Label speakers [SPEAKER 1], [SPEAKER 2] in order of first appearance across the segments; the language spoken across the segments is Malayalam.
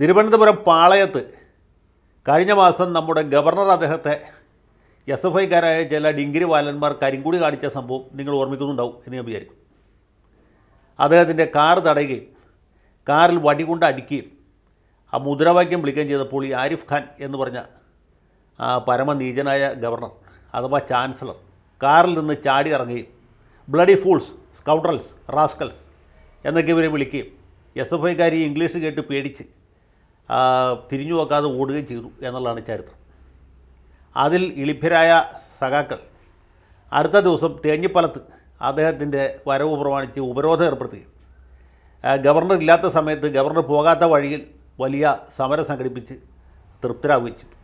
[SPEAKER 1] തിരുവനന്തപുരം പാളയത്ത് കഴിഞ്ഞ മാസം നമ്മുടെ ഗവർണർ അദ്ദേഹത്തെ എസ് എഫ് ഐക്കാരായ ചില ഡിംഗിരി വാലന്മാർ കരിങ്കുടി കാണിച്ച സംഭവം നിങ്ങൾ ഓർമ്മിക്കുന്നുണ്ടാവും എന്ന് ഞാൻ വിചാരിക്കും. അദ്ദേഹത്തിന്റെ കാർ തടയുകയും കാറിൽ വടി കൊണ്ട് അടിക്കുകയും ആ മുദ്രാവാക്യം വിളിക്കുകയും ചെയ്തപ്പോൾ ഈ ആരിഫ് ഖാൻ എന്ന് പറഞ്ഞ ആ പരമനീചനായ ഗവർണർ അഥവാ ചാൻസലർ കാറിൽ നിന്ന് ചാടി ഇറങ്ങുകയും ബ്ലഡി ഫൂൾസ് സ്കൗട്രൽസ് റാസ്കൽസ് എന്നൊക്കെ ഇവരെ വിളിക്കുകയും എസ് എഫ് ഐക്കാർ ഈ ഇംഗ്ലീഷ് കേട്ട് പേടിച്ച് തിരിഞ്ഞു നോക്കാതെ ഓടുകയും ചെയ്തു എന്നുള്ളതാണ് ചരിത്രം. അതിൽ ഇളിഭ്യരായ സഖാക്കൾ അടുത്ത ദിവസം തേഞ്ഞിപ്പലത്ത് അദ്ദേഹത്തിന്റെ വരവ് പ്രമാണിച്ച് ഉപരോധം ഏർപ്പെടുത്തുകയും ഗവർണർ ഇല്ലാത്ത സമയത്ത് ഗവർണർ പോകാത്ത വഴിയിൽ വലിയ സമരം സംഘടിപ്പിച്ച് തൃപ്തരാകുകയും ചെയ്തു.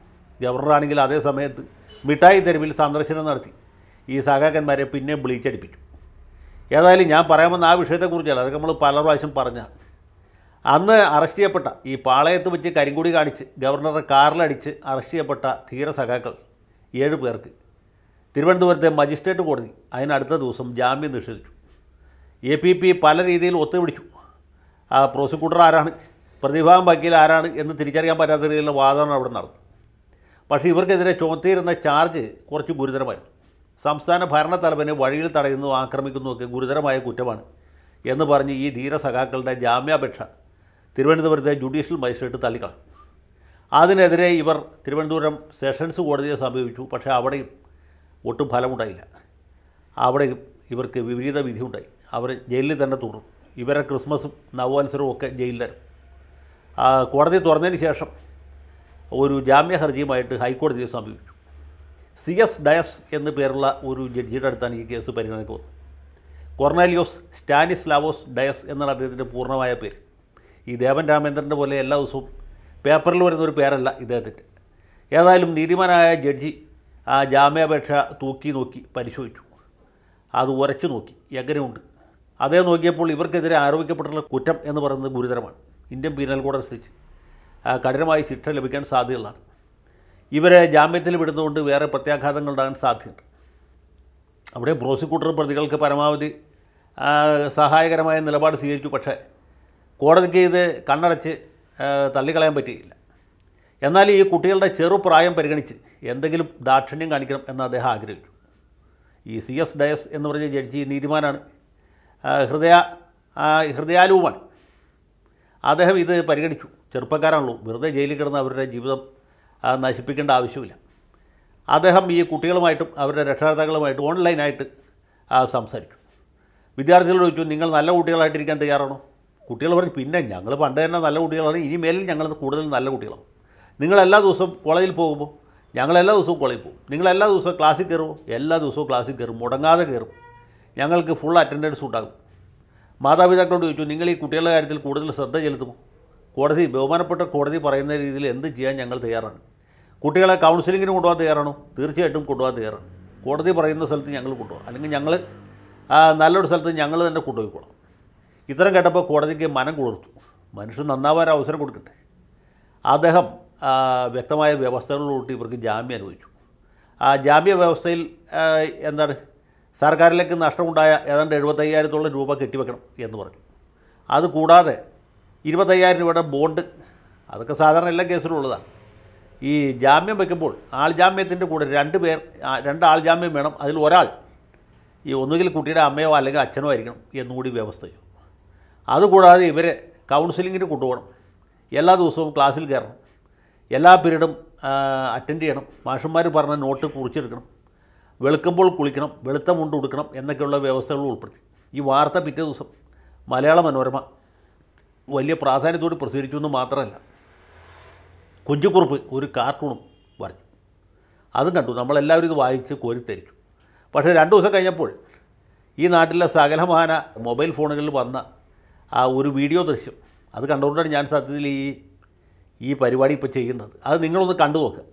[SPEAKER 1] ഗവർണറാണെങ്കിൽ അതേ സമയത്ത് മിഠായി തെരുവിൽ സന്ദർശനം നടത്തി ഈ സഖാക്കന്മാരെ പിന്നെ വിളിച്ചടിപ്പിച്ചു. ഏതായാലും ഞാൻ പറയാമെന്ന് ആ വിഷയത്തെക്കുറിച്ചല്ല അതൊക്കെ നമ്മൾ പല പ്രാവശ്യം പറഞ്ഞ അന്ന് അറസ്റ്റ് ചെയ്യപ്പെട്ട ഈ പാളയത്ത് വെച്ച് കരിങ്കുടി കാണിച്ച് ഗവർണറെ കാറിലടിച്ച് അറസ്റ്റ് ചെയ്യപ്പെട്ട ധീര സഖാക്കൾ ഏഴ് പേർക്ക്. തിരുവനന്തപുരത്തെ മജിസ്ട്രേറ്റ് കോടതി അതിനടുത്ത ദിവസം ജാമ്യം നിഷേധിച്ചു. എ പി പി പല രീതിയിൽ ഒത്തുപിടിച്ചു. ആ പ്രോസിക്യൂട്ടർ ആരാണ്? പ്രതിഭാഗം വക്കീൽ ആരാണ് എന്ന് തിരിച്ചറിയാൻ പറ്റാത്ത രീതിയിലുള്ള വാദമാണ് അവിടെ നടന്നു പക്ഷേ ഇവർക്കെതിരെ ചുമത്തിയിരുന്ന ചാർജ് കുറച്ച് ഗുരുതരമായിരുന്നു. സംസ്ഥാന ഭരണത്തലവനെ വഴിയിൽ തടയുന്നു ആക്രമിക്കുന്നതൊക്കെ ഗുരുതരമായ കുറ്റമാണ് എന്ന് പറഞ്ഞ് ഈ ധീര സഖാക്കളുടെ ജാമ്യാപേക്ഷ തിരുവനന്തപുരത്തെ ജുഡീഷ്യൽ മജിസ്ട്രേറ്റ് തള്ളിക്കളഞ്ഞു. അതിനെതിരെ ഇവർ തിരുവനന്തപുരം സെഷൻസ് കോടതിയെ സമീപിച്ചു പക്ഷേ അവിടെയും ഒട്ടും ഫലമുണ്ടായില്ല. അവിടെ ഇവർക്ക് വിപരീത വിധിയുണ്ടായി. അവർ ജയിലിൽ തന്നെ തുടർന്നു ഇവരെ ക്രിസ്മസും നവവത്സരവും ഒക്കെ ജയിലിൽ ആ, കോടതി തുറന്നതിന് ശേഷം ഒരു ജാമ്യ ഹർജിയുമായിട്ട് ഹൈക്കോടതിയെ സമീപിച്ചു. സി എസ് ഡയസ് എന്നു പേരുള്ള ഒരു ജഡ്ജിയുടെ അടുത്താണ് ഈ കേസ് പരിഗണനയ്ക്ക് വന്നത് സ്റ്റാനിസ് സ്റ്റാനിസ്ലാവോസ് ഡയസ് എന്നാണ് അദ്ദേഹത്തിന്റെ പൂർണമായ പേര്. ഈ ദേവൻ രാമേന്ദ്രന്റെ പോലെ എല്ലാ ദിവസവും പേപ്പറിൽ വരുന്ന ഒരു പേരല്ല ഇദ്ദേഹത്തിന്റെ ഏതായാലും നീതിമാനായ ജഡ്ജി ആ ജാമ്യാപേക്ഷ തൂക്കി നോക്കി പരിശോധിച്ചു. അത് ഉരച്ചു നോക്കി. എങ്ങനെയുണ്ട്? അതേ നോക്കിയപ്പോൾ ഇവർക്കെതിരെ ആരോപിക്കപ്പെട്ടുള്ള കുറ്റം എന്ന് പറയുന്നത് ഗുരുതരമാണ്. ഇന്ത്യൻ പീനൽ കോഡ് അനുസരിച്ച് കഠിനമായി ശിക്ഷ ലഭിക്കാൻ സാധ്യതയുള്ളതാണ്. ഇവരെ ജാമ്യത്തിൽ വിടുന്നതുകൊണ്ട് വേറെ പ്രത്യാഘാതങ്ങൾ ഉണ്ടാകാൻ സാധ്യതയുണ്ട്. അവിടെ പ്രോസിക്യൂട്ടർ പ്രതികൾക്ക് പരമാവധി സഹായകരമായ നിലപാട് സ്വീകരിച്ചു. പക്ഷേ കോടതിക്ക് ഇത് കണ്ണടച്ച് തള്ളിക്കളയാൻ പറ്റിയില്ല. എന്നാൽ ഈ കുട്ടികളുടെ ചെറുപ്രായം പരിഗണിച്ച് എന്തെങ്കിലും ദാക്ഷിണ്യം കാണിക്കണം എന്ന് അദ്ദേഹം ആഗ്രഹിച്ചു. ഈ സി എസ് ഡയസ് എന്ന് പറഞ്ഞ ജഡ്ജി നീതിമാനാണ്. ഹൃദയ ഹൃദയാലൂപമാണ് അദ്ദേഹം ഇത് പരിഗണിച്ചു. ചെറുപ്പക്കാരാണല്ലോ. വെറുതെ ജയിലിൽ കിടന്ന് അവരുടെ ജീവിതം നശിപ്പിക്കേണ്ട ആവശ്യമില്ല. അദ്ദേഹം ഈ കുട്ടികളുമായിട്ടും അവരുടെ രക്ഷകർത്താക്കളുമായിട്ടും ഓൺലൈനായിട്ട് സംസാരിച്ചു. വിദ്യാർത്ഥികളോട് ചോദിച്ചു നിങ്ങൾ നല്ല കുട്ടികളായിട്ടിരിക്കാൻ തയ്യാറാണോ? കുട്ടികൾ പറഞ്ഞു പിന്നെ ഞങ്ങൾ പണ്ട് തന്നെ നല്ല കുട്ടികളാണ് ഇനി മേലിൽ ഞങ്ങൾ കൂടുതൽ നല്ല കുട്ടികളാണ് നിങ്ങൾ എല്ലാ ദിവസവും കോളേജിൽ പോകുമ്പോൾ ഞങ്ങൾ എല്ലാ ദിവസവും കോളേജിൽ പോകും. നിങ്ങൾ എല്ലാ ദിവസവും ക്ലാസ്സിൽ കയറുമോ എല്ലാ ദിവസവും ക്ലാസ്സിൽ കയറും മുടങ്ങാതെ കയറും ഞങ്ങൾക്ക് ഫുൾ അറ്റൻഡൻസ് ഉണ്ടാകും. മാതാപിതാക്കളോട് ചോദിച്ചു നിങ്ങൾ ഈ കുട്ടികളുടെ കാര്യത്തിൽ കൂടുതൽ ശ്രദ്ധ ചെലുത്തുമോ? കോടതി ബഹുമാനപ്പെട്ട കോടതി പറയുന്ന രീതിയിൽ എന്ത് ചെയ്യാൻ ഞങ്ങൾ തയ്യാറാണ്? കുട്ടികളെ കൗൺസിലിങ്ങിന് കൊണ്ടുപോകാൻ തയ്യാറാണോ? തീർച്ചയായിട്ടും കൊണ്ടുപോകാൻ തയ്യാറാണ്. കോടതി പറയുന്ന സ്ഥലത്ത് ഞങ്ങൾ കൊണ്ടുപോകാം. അല്ലെങ്കിൽ ഞങ്ങൾ നല്ലൊരു സ്ഥലത്ത് ഞങ്ങൾ തന്നെ കൊണ്ടുപോയിക്കോളാം. ഇത്തരം കേട്ടപ്പോൾ കോടതിക്ക് മനം കുളിർത്തു. മനുഷ്യൻ നന്നാവാൻ അവസരം കൊടുക്കട്ടെ. അദ്ദേഹം വ്യക്തമായ വ്യവസ്ഥകളിലൂട്ടി ഇവർക്ക് ജാമ്യം അനുവദിച്ചു. ആ ജാമ്യ വ്യവസ്ഥയിൽ എന്താണ് സർക്കാരിലേക്ക് നഷ്ടമുണ്ടായ ഏതാണ്ട് എഴുപത്തയ്യായിരത്തോളം രൂപ കെട്ടിവെക്കണം എന്ന് പറഞ്ഞു. അതുകൂടാതെ ഇരുപത്തയ്യായിരം രൂപയുടെ ബോണ്ട് അതൊക്കെ സാധാരണ എല്ലാ കേസിലും ഉള്ളതാണ് ഈ ജാമ്യം വയ്ക്കുമ്പോൾ ആൾ ജാമ്യത്തിന്റെ കൂടെ രണ്ട് പേർ രണ്ട് ആൾ ജാമ്യം വേണം. അതിൽ ഒരാൾ ഈ ഒന്നുകിൽ കുട്ടിയുടെ അമ്മയോ അല്ലെങ്കിൽ അച്ഛനോ ആയിരിക്കണം എന്നുകൂടി വ്യവസ്ഥ ചെയ്യും അതുകൂടാതെ ഇവരെ കൗൺസിലിങ്ങിന് കൊണ്ടുപോകണം. എല്ലാ ദിവസവും ക്ലാസ്സിൽ കയറണം. എല്ലാ പീരീഡും അറ്റൻഡ് ചെയ്യണം. മാഷന്മാർ പറഞ്ഞ നോട്ട് കുറിച്ചെടുക്കണം. വെളുക്കുമ്പോൾ കുളിക്കണം വെളുത്ത മുണ്ട് കൊടുക്കണം എന്നൊക്കെയുള്ള വ്യവസ്ഥകൾ ഉൾപ്പെടുത്തി. ഈ വാർത്ത പിറ്റേ ദിവസം മലയാള മനോരമ വലിയ പ്രാധാന്യത്തോട് പ്രസിദ്ധീകരിച്ചു എന്ന് മാത്രമല്ല കുഞ്ചുകുറുപ്പ് ഒരു കാർട്ടൂണും വരച്ചു. അതും കണ്ടു. നമ്മളെല്ലാവരും ഇത് വായിച്ച് കോരിത്തരിച്ചു പക്ഷേ രണ്ട് ദിവസം കഴിഞ്ഞപ്പോൾ ഈ നാട്ടിലെ സകലമാന മൊബൈൽ ഫോണുകളിൽ വന്ന ആ ഒരു വീഡിയോ ദൃശ്യം. അത് കണ്ടുകൊണ്ടാണ് ഞാൻ സത്യത്തിൽ ഈ ഈ പരിപാടി ഇപ്പോൾ ചെയ്യുന്നത്. അത് നിങ്ങളൊന്ന് കണ്ടു നോക്കുക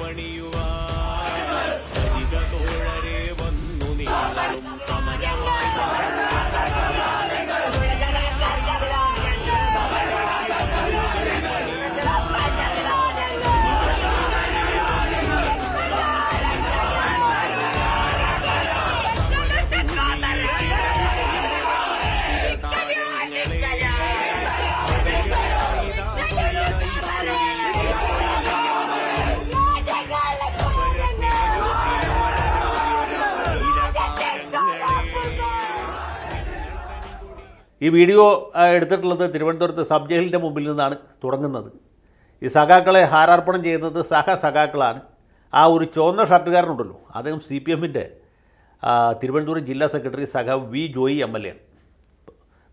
[SPEAKER 2] പണിയുവാൻ
[SPEAKER 1] ഈ വീഡിയോ എടുത്തിട്ടുള്ളത് തിരുവനന്തപുരത്ത് സബ് ജയിലിന്റെ മുമ്പിൽ നിന്നാണ് തുടങ്ങുന്നത്. ഈ സഖാക്കളെ ഹാരാർപ്പണം ചെയ്യുന്നത് സഹ സഖാക്കളാണ്. ആ ഒരു ചുവന്ന ഷർട്ടുകാരനുണ്ടല്ലോ അദ്ദേഹം സി പി എമ്മിന്റെ തിരുവനന്തപുരം ജില്ലാ secretary സഖ V Joy M L A.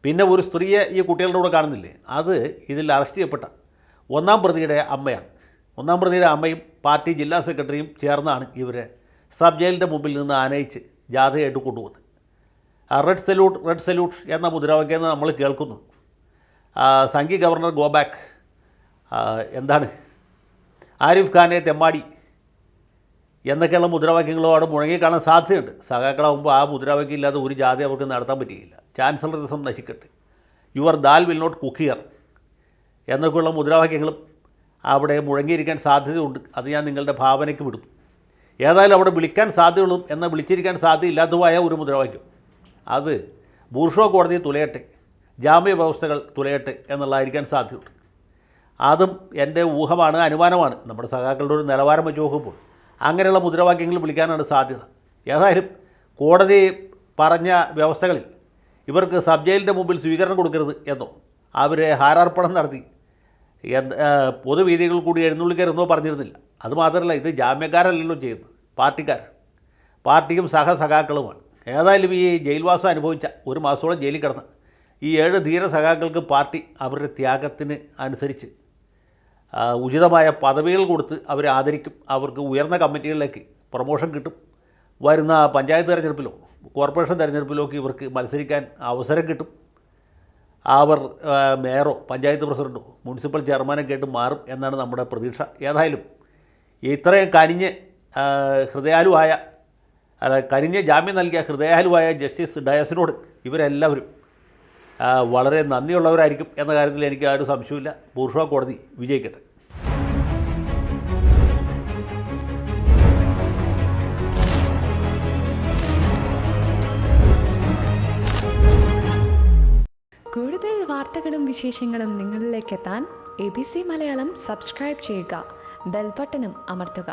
[SPEAKER 1] പിന്നെ ഒരു സ്ത്രീയെ ഈ കുട്ടികളുടെ കൂടെ കാണുന്നില്ലേ അത് ഇതിൽ അറസ്റ്റ് ചെയ്യപ്പെട്ട ഒന്നാം പ്രതിയുടെ അമ്മയാണ്. ഒന്നാം പ്രതിയുടെ അമ്മയും പാർട്ടി ജില്ലാ സെക്രട്ടറിയും ചേർന്നാണ് ഇവരെ സബ് ജയിലിന്റെ മുമ്പിൽ നിന്ന് ആനയിച്ച് ജാഥയായിട്ട് കൊണ്ടുപോകുന്നത്. റെഡ് സല്യൂട്ട് റെഡ് സല്യൂട്ട് എന്ന മുദ്രാവാക്യം നമ്മൾ കേൾക്കുന്നു. Sanghi governor go back. എന്താണ്? ആരിഫ് ഖാനെ തെമ്മാടി എന്നൊക്കെയുള്ള അവിടെ മുഴങ്ങി കാണാൻ സാധ്യതയുണ്ട്. സഖാക്കളാകുമ്പോൾ ആ മുദ്രാവാക്യം ഇല്ലാതെ ഒരു ജാതി അവർക്ക് നടത്താൻ പറ്റുകയില്ല chancellorism നശിക്കട്ടെ. Your dal will not cook here എന്നൊക്കെയുള്ള മുദ്രാവാക്യങ്ങളും അവിടെ മുഴങ്ങിയിരിക്കാൻ സാധ്യതയുണ്ട്. അത് ഞാൻ നിങ്ങളുടെ ഭാവനയ്ക്ക് വിടുന്നു. ഏതായാലും അവിടെ വിളിക്കാൻ സാധ്യതയുള്ളൂ എന്നാൽ വിളിച്ചിരിക്കാൻ സാധ്യതയില്ലാത്തതുമായ ഒരു മുദ്രാവാക്യം. അത് ബൂർഷോ കോടതി തുലയട്ടെ ജാമ്യ വ്യവസ്ഥകൾ തുലയട്ടെ എന്നുള്ളതായിരിക്കാൻ സാധ്യതയുണ്ട്. അതും എന്റെ ഊഹമാണ് അനുമാനമാണ്. നമ്മുടെ സഖാക്കളുടെ ഒരു നിലവാരം വെച്ച് നോക്കുമ്പോൾ അങ്ങനെയുള്ള മുദ്രാവാക്യങ്ങൾ വിളിക്കാനാണ് സാധ്യത. ഏതായാലും കോടതി പറഞ്ഞ വ്യവസ്ഥകളിൽ ഇവർക്ക് സബ് ജയിലിന്റെ മുമ്പിൽ സ്വീകരണം കൊടുക്കരുത് എന്നോ അവരെ ഹാരാർപ്പണം നടത്തി പൊതുവേദികൾ കൂടി എഴുന്നള്ളിക്കരുതെന്നോ പറഞ്ഞിരുന്നില്ല. അതുമാത്രമല്ല ഇത് ജാമ്യക്കാരല്ലല്ലോ ചെയ്യുന്നത് പാർട്ടിക്കാർ. പാർട്ടിയും സഹസഖാക്കളുമാണ്. ഏതായാലും ഈ ജയിൽവാസം അനുഭവിച്ച ഒരു മാസത്തോളം ജയിലിൽ കിടന്ന് ഈ ഏഴ് ധീര സഖാക്കൾക്ക് പാർട്ടി അവരുടെ ത്യാഗത്തിന് അനുസരിച്ച് ഉചിതമായ പദവികൾ കൊടുത്ത് അവരെ ആദരിക്കും. അവർക്ക് ഉയർന്ന കമ്മിറ്റികളിലേക്ക് പ്രൊമോഷൻ കിട്ടും. വരുന്ന പഞ്ചായത്ത് തെരഞ്ഞെടുപ്പിലോ കോർപ്പറേഷൻ തെരഞ്ഞെടുപ്പിലോ ഒക്കെ ഇവർക്ക് മത്സരിക്കാൻ അവസരം കിട്ടും. അവർ മേയറോ പഞ്ചായത്ത് പ്രസിഡന്റോ മുനിസിപ്പൽ ചെയർമാനൊക്കെ ആയിട്ട് മാറും എന്നാണ് നമ്മുടെ പ്രതീക്ഷ. ഏതായാലും ഇത്രയും കനിഞ്ഞ് ഹൃദയാലുവായ അല്ല കരിഞ്ഞ ജാമ്യം നൽകിയ ഹൃദയാലുവായ ജസ്റ്റിസ് ഡയസിനോട് ഇവരെല്ലാവരും വളരെ നന്ദിയുള്ളവരായിരിക്കും എന്ന കാര്യത്തിൽ എനിക്ക് ആ ഒരു സംശയമില്ല ബൂർഷ കോടതി വിജയിക്കട്ടെ.
[SPEAKER 3] കൂടുതൽ വാർത്തകളും വിശേഷങ്ങളും നിങ്ങളിലേക്ക് എത്താൻ A B C Malayalam subscribe ചെയ്യുക. ബെൽബട്ടനും അമർത്തുക.